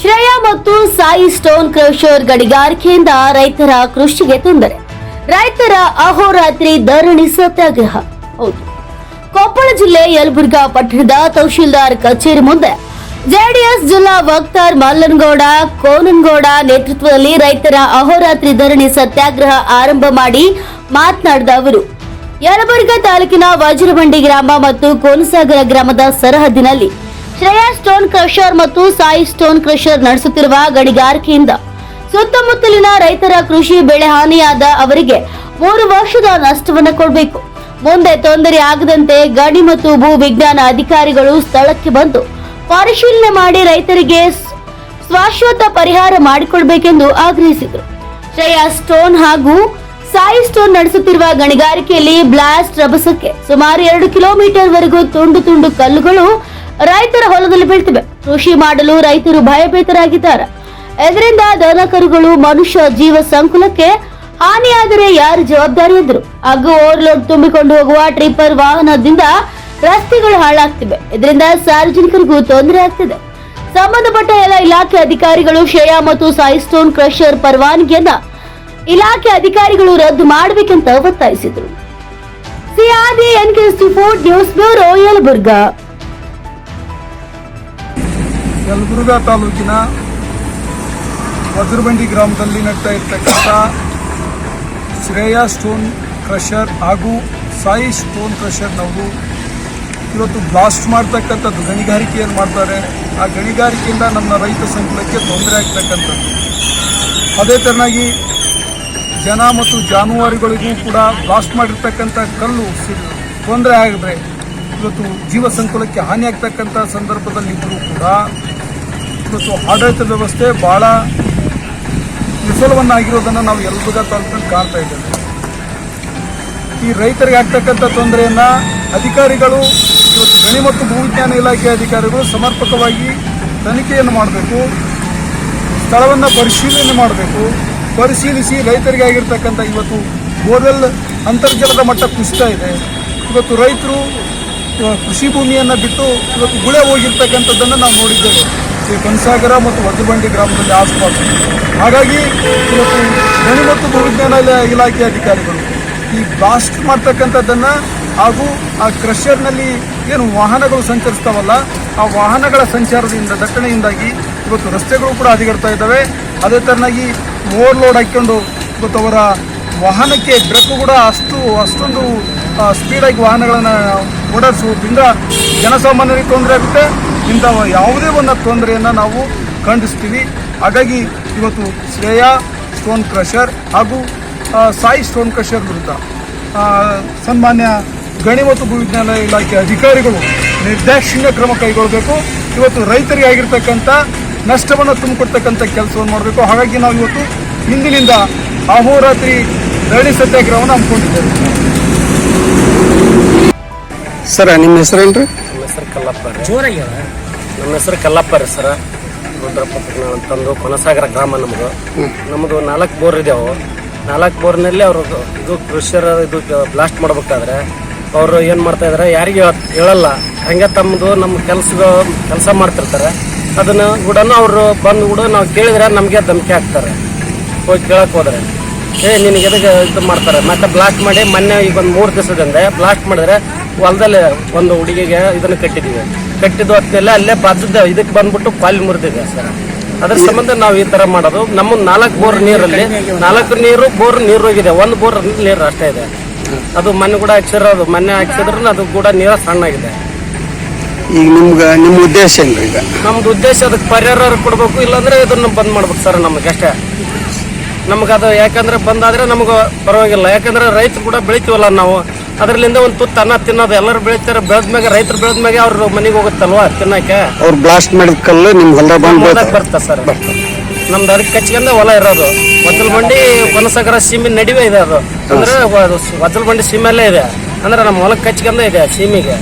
ಶ್ರೇಯಾ ಮತ್ತು Sai stone crusher ಗಣಿಗಾರಿಕೆಯಿಂದ ರೈತರ ಕೃಷಿಗೆ ತೊಂದರೆ. ರೈತರ ಅಹೋರಾತ್ರಿ ಧರಣಿ ಸತ್ಯಾಗ್ರಹ. ಹೌದು. ಕೊಪ್ಪಳ ಜಿಲ್ಲೆ ಯಲಬುರ್ಗಾ ಪಟ್ಟಣದ ತಹಶೀಲ್ದಾರ್ ಕಚೇರಿ ಮುಂದೆ ಜೆಡಿಎಸ್ ಜಿಲ್ಲಾ ವಕ್ತಾರ್ ಮಲ್ಲನಗೌಡ, ಕೋನನಗೌಡ ನೇತೃತ್ವದಲ್ಲಿ ರೈತರ ಅಹೋರಾತ್ರಿ ಧರಣಿ ಸತ್ಯಾಗ್ರಹ ಆರಂಭ ಮಾಡಿ ಮಾತನಾಡಿದ ಅವರು, ಯಲಬುರ್ಗಾ ತಾಲೂಕಿನ ವಜ್ರಬಂಡಿ ಗ್ರಾಮ ಮತ್ತು ಕೋನಸಾಗರ ಗ್ರಾಮದ ಸರಹದ್ದಿನಲ್ಲಿ ಶ್ರೇಯಾ ಸ್ಟೋನ್ ಕ್ರಷರ್ ಮತ್ತು ಸಾಯಿ ಸ್ಟೋನ್ ಕ್ರಷರ್ ನಡೆಸುತ್ತಿರುವ ಗಣಿಗಾರಿಕೆಯಿಂದ ಸುತ್ತಮುತ್ತಲಿನ ರೈತರ ಕೃಷಿ ಬೆಳೆ ಹಾನಿಯಾದ ಅವರಿಗೆ ಮೂರು ವರ್ಷದ ನಷ್ಟವನ್ನು ಕೊಡಬೇಕು. ಮುಂದೆ ತೊಂದರೆ ಆಗದಂತೆ ಗಣಿ ಮತ್ತು ಭೂ ವಿಜ್ಞಾನ ಅಧಿಕಾರಿಗಳು ಸ್ಥಳಕ್ಕೆ ಬಂದು ಪರಿಶೀಲನೆ ಮಾಡಿ ರೈತರಿಗೆ ಶಾಶ್ವತ ಪರಿಹಾರ ಮಾಡಿಕೊಡ್ಬೇಕೆಂದು ಆಗ್ರಹಿಸಿದರು. ಶ್ರೇಯಾ ಸ್ಟೋನ್ ಹಾಗೂ ಸಾಯಿ ಸ್ಟೋನ್ ನಡೆಸುತ್ತಿರುವ ಗಣಿಗಾರಿಕೆಯಲ್ಲಿ ಬ್ಲಾಸ್ಟ್ ರಭಸಕ್ಕೆ ಸುಮಾರು ಎರಡು ಕಿಲೋಮೀಟರ್ ವರೆಗೂ ತುಂಡು ತುಂಡು ಕಲ್ಲುಗಳು ರೈತರ ಹೊಲದಲ್ಲಿ ಬೀಳ್ತಿವೆ. ಕೃಷಿ ಮಾಡಲು ರೈತರು ಭಯಭೀತರಾಗಿದ್ದಾರೆ. ಇದರಿಂದ ದನ ಕರುಗಳು ಮನುಷ್ಯ ಜೀವ ಸಂಕುಲಕ್ಕೆ ಹಾನಿಯಾದರೆ ಯಾರು ಜವಾಬ್ದಾರಿ ಎಂದರು. ಹಾಗೂ ಓವರ್ಲೋಡ್ ತುಂಬಿಕೊಂಡು ಹೋಗುವ ಟ್ರಿಪ್ಪರ್ ವಾಹನದಿಂದ ರಸ್ತೆಗಳು ಹಾಳಾಗ್ತಿವೆ. ಇದರಿಂದ ಸಾರ್ವಜನಿಕರಿಗೂ ತೊಂದರೆ ಆಗ್ತಿದೆ. ಸಂಬಂಧಪಟ್ಟ ಎಲ್ಲ ಇಲಾಖೆ ಅಧಿಕಾರಿಗಳು ಶ್ರೇಯಾ ಮತ್ತು ಸೈಸ್ಟೋನ್ ಸ್ಟೋನ್ ಕ್ರಷರ್ ಪರವಾನಗಿಯನ್ನ ಇಲಾಖೆ ಅಧಿಕಾರಿಗಳು ರದ್ದು ಮಾಡಬೇಕಂತ ಒತ್ತಾಯಿಸಿದರು. CRD NKST four news bureau Yelburga. Yelburga ತಾಲೂಕಿನ ವಜ್ರಬಂಡಿ ಗ್ರಾಮದಲ್ಲಿ ನಡ್ತಾ ಇರ್ತಕ್ಕಂಥ ಶ್ರೇಯಾ ಸ್ಟೋನ್ ಕ್ರಷರ್ ಹಾಗೂ ಸಾಯಿ ಸ್ಟೋನ್ ಕ್ರಷರ್ನವರು ಇವತ್ತು ಬ್ಲಾಸ್ಟ್ ಮಾಡ್ತಕ್ಕಂಥದ್ದು, ಗಣಿಗಾರಿಕೆಯನ್ನು ಮಾಡ್ತಾರೆ. ಆ ಗಣಿಗಾರಿಕೆಯಿಂದ ನಮ್ಮ ರೈತ ಸಂಕುಲಕ್ಕೆ ತೊಂದರೆ ಆಗ್ತಕ್ಕಂಥದ್ದು. ಅದೇ ಥರನಾಗಿ ಜನ ಮತ್ತು ಜಾನುವಾರುಗಳಿಗೂ ಕೂಡ ಬ್ಲಾಸ್ಟ್ ಮಾಡಿರ್ತಕ್ಕಂಥ ಕಲ್ಲು ತೊಂದರೆ ಆಗಿದ್ರೆ ಇವತ್ತು ಜೀವ ಸಂಕುಲಕ್ಕೆ ಹಾನಿ ಆಗ್ತಕ್ಕಂಥ ಸಂದರ್ಭದಲ್ಲಿದ್ದರೂ ಕೂಡ ಇವತ್ತು ಆಡಳಿತ ವ್ಯವಸ್ಥೆ ಭಾಳ ವಿಫಲವನ್ನಾಗಿರೋದನ್ನು ನಾವು ಯಲಬುರ್ಗಾ ತಾಲೂಕಿನಲ್ಲಿ ಕಾಣ್ತಾ ಇದ್ದೇವೆ. ಈ ರೈತರಿಗೆ ಆಗ್ತಕ್ಕಂಥ ತೊಂದರೆಯನ್ನು ಅಧಿಕಾರಿಗಳು, ಇವತ್ತು ಗಣಿ ಮತ್ತು ಭೂವಿಜ್ಞಾನ ಇಲಾಖೆ ಅಧಿಕಾರಿಗಳು ಸಮರ್ಪಕವಾಗಿ ತನಿಖೆಯನ್ನು ಮಾಡಬೇಕು, ಸ್ಥಳವನ್ನು ಪರಿಶೀಲನೆ ಮಾಡಬೇಕು, ಪರಿಶೀಲಿಸಿ ರೈತರಿಗೆ ಆಗಿರ್ತಕ್ಕಂಥ ಇವತ್ತು ಬೋರ್ವೆಲ್ ಅಂತರ್ಜಲದ ಮಟ್ಟ ಕುಸಿತಾ ಇದೆ. ಇವತ್ತು ರೈತರು ಕೃಷಿ ಭೂಮಿಯನ್ನು ಬಿಟ್ಟು ಇವತ್ತು ಗುಳೆ ಹೋಗಿರ್ತಕ್ಕಂಥದ್ದನ್ನು ನಾವು ನೋಡಿದ್ದೇವೆ. ಈ ಕನಸಾಗರ ಮತ್ತು ವಜ್ರಬಂಡಿ ಗ್ರಾಮದಲ್ಲಿ ಆಸ್ಪಾಸ್ ಹಾಗಾಗಿ ಇವತ್ತು ಗಣಿ ಮತ್ತು ಭೂವಿಜ್ಞಾನ ಇಲಾ- ಇಲಾಖೆ ಅಧಿಕಾರಿಗಳು ಈ ಬ್ಲಾಸ್ಟ್ ಮಾಡ್ತಕ್ಕಂಥದ್ದನ್ನು ಹಾಗೂ ಆ ಕ್ರಷರ್ನಲ್ಲಿ ಏನು ವಾಹನಗಳು ಸಂಚರಿಸ್ತಾವಲ್ಲ, ಆ ವಾಹನಗಳ ಸಂಚಾರದಿಂದ, ದಟ್ಟಣೆಯಿಂದಾಗಿ ಇವತ್ತು ರಸ್ತೆಗಳು ಕೂಡ ಹದಿಗಡ್ತಾ ಇದ್ದಾವೆ. ಅದೇ ಥರನಾಗಿ ಓವರ್ಲೋಡ್ ಹಾಕ್ಕೊಂಡು ಇವತ್ತು ಅವರ ವಾಹನಕ್ಕೆ ಬ್ರೇಕು ಕೂಡ ಅಷ್ಟು, ಅಷ್ಟೊಂದು ಸ್ಪೀಡಾಗಿ ವಾಹನಗಳನ್ನು ಓಡಾಡಿಸುವುದರಿಂದ ಜನಸಾಮಾನ್ಯರಿಗೆ ತೊಂದರೆ ಆಗುತ್ತೆ. ಇಂಥ ಯಾವುದೇ ಒಂದು ತೊಂದರೆಯನ್ನು ನಾವು ಖಂಡಿಸ್ತೀವಿ. ಹಾಗಾಗಿ ಇವತ್ತು ಶ್ರೇಯಾ ಸ್ಟೋನ್ ಕ್ರಷರ್ ಹಾಗೂ ಸಾಯಿ ಸ್ಟೋನ್ ಕ್ರಷರ್ ವಿರುದ್ಧ ಸನ್ಮಾನ್ಯ ಗಣಿ ಮತ್ತು ಭೂವಿಜ್ಞಾನ ಇಲಾಖೆ ಅಧಿಕಾರಿಗಳು ನಿರ್ದಾಕ್ಷಿಣ್ಯ ಕ್ರಮ ಕೈಗೊಳ್ಳಬೇಕು. ಇವತ್ತು ರೈತರಿಗೆ ಆಗಿರ್ತಕ್ಕಂಥ ನಷ್ಟವನ್ನು ತುಂಬಿಕೊಡ್ತಕ್ಕಂಥ ಕೆಲಸವನ್ನು ಮಾಡಬೇಕು. ಹಾಗಾಗಿ ನಾವು ಇವತ್ತು ಇಂದಿನಿಂದ ಅಹೋರಾತ್ರಿ ಧರಣಿ ಸತ್ಯಾಗ್ರಹವನ್ನು ಹಮ್ಮಿಕೊಂಡಿದ್ದೇವೆ. ಸರ್, ನಿಮ್ಮ ಹೆಸರೇನ್ರಿ ಕಲ್ಲಪ್ಪ ರೀ ನಮ್ಮ ಹೆಸರು ಕಲ್ಲಪ್ಪ ರೀ ಸರ. ರುದ್ರಪ್ಪ ಅಂತಂದು ಕೊನಸಾಗರ ಗ್ರಾಮ ನಮ್ಮದು ನಮ್ಮದು ನಾಲ್ಕು ಬೋರ್ ಇದಾವೆ ನಾಲ್ಕು ಬೋರ್ನಲ್ಲಿ ಅವರು ಇದು ಕೃಷಿಯರ ಇದು ಬ್ಲಾಸ್ಟ್ ಮಾಡ್ಬೇಕಾದ್ರೆ ಅವರು ಏನು ಮಾಡ್ತಾ ಇದಾರೆ? ಯಾರಿಗೆ ಹೇಳಲ್ಲ. ಹಂಗೆ ತಮ್ಮದು ನಮ್ಮ ಕೆಲಸ ಕೆಲಸ ಮಾಡ್ತಿರ್ತಾರೆ. ಅದನ್ನ ಕೂಡ ಅವರು ಬಂದು ಕೂಡ ನಾವು ಕೇಳಿದ್ರೆ ನಮಗೆ ಧಮಕಿ ಹಾಕ್ತಾರೆ. ಹೋಗಿ ಕೇಳಕ್ ಹೋದ್ರೆ. ಏ ನಿನಗೆ ಎದಕ್ಕೆ ಇದು ಮಾಡ್ತಾರೆ? ಮತ್ತೆ ಬ್ಲಾಸ್ಟ್ ಮಾಡಿ ಮೊನ್ನೆ ಈಗ ಒಂದು ಮೂರು ದಿವಸದಿಂದ ಬ್ಲಾಸ್ಟ್ ಮಾಡಿದ್ರೆ ಹೊಲದಲ್ಲಿ ಒಂದು ಹುಡುಗಿಗೆ ಇದನ್ನು ಕಟ್ಟಿದ್ದೀವಿ ಕಟ್ಟಿದ್ದು ಹೊತ್ತಿನೆಲ್ಲ ಅಲ್ಲೇ ಬಾಜುದ ಇದಕ್ಕೆ ಬಂದ್ಬಿಟ್ಟು ಕಾಲು ಮುರಿದಿದೆ ಸರ್. ಅದ್ರ ಸಂಬಂಧ ನಾವು ಈ ತರ ಮಾಡೋದು. ನಮ್ಮ ನಾಲ್ಕು ಬೋರ್ ನೀರಲ್ಲಿ ನಾಲ್ಕು ನೀರು ಬೋರ್ ನೀರು ಹೋಗಿದೆ ಒಂದು ಬೋರ್ ನೀರು ಅಷ್ಟೇ ಇದೆ. ಅದು ಮೊನ್ನೆ ಕೂಡ ಹಾಕ್ಸಿರೋದು ಮೊನ್ನೆ ಹಾಕ್ಸಿದ್ರು ಅದು ಕೂಡ ನೀರು ಸಣ್ಣಾಗಿದೆ. ಈಗ ನಿಮ್ಗೆ ನಿಮ್ಮ ಉದ್ದೇಶ ಏನ್ರಿ ಈಗ? ನಮ್ದು ಉದ್ದೇಶ ಅದಕ್ಕೆ ಪರಿಹಾರ ಕೊಡ್ಬೇಕು. ಇಲ್ಲಾಂದ್ರೆ ಇದನ್ನ ಬಂದ್ ಮಾಡ್ಬೇಕು ಸರ್ ನಮಗೆ ಅಷ್ಟೇ. ನಮ್ಗೆ ಅದು ಯಾಕಂದ್ರೆ ಬಂದಾದ್ರೆ ನಮ್ಗೆ ಪರವಾಗಿಲ್ಲ. ಯಾಕಂದ್ರೆ ರೈತರು ಕೂಡ ಬೆಳಿತೀವಲ್ಲ ನಾವು. ಅದರಲ್ಲಿಂದ ಒಂದು ತುತ್ತು ಅನ್ನ ತಿನ್ನೋದು. ಎಲ್ಲರೂ ಬೆಳಿತಾರೆ. ಬೆಳೆದ್ಮ್ಯಾಗ ರೈತರು ಬೆಳೆದ್ಮ್ಯಾಗ ಅವ್ರ ಮನೆಗೆ ಹೋಗುತ್ತಲ್ವಾ ತಿನ್ನಕ್ಕೆ? ಅವ್ರು ಬ್ಲಾಸ್ಟ್ ಮಾಡಿದ ಕಲ್ಲು ನಿಮ್ಮ ಬಂದು ಹೊಲದಾಗ ಬರ್ತದೆ ಸರ್. ನಮ್ದು ಅದಕ್ಕೆ ಕಚ್ಕೊಂಡ ಹೊಲ ಇರೋದು. ವಜ್ಜಲ್ ಬಂಡಿ ಕೊನಸಾಗರ ಸೀಮೆ ನಡುವೆ ಇದೆ ಅದು. ಅಂದ್ರೆ ವಜ್ಜಲ್ ಬಂಡಿ ಸೀಮೆಲ್ಲೇ ಇದೆ. ಅಂದ್ರೆ ನಮ್ಮ ಹೊಲಕ್ಕೆ ಕಚ್ಕೊಂಡ ಇದೆ ಸೀಮೆಗೆ.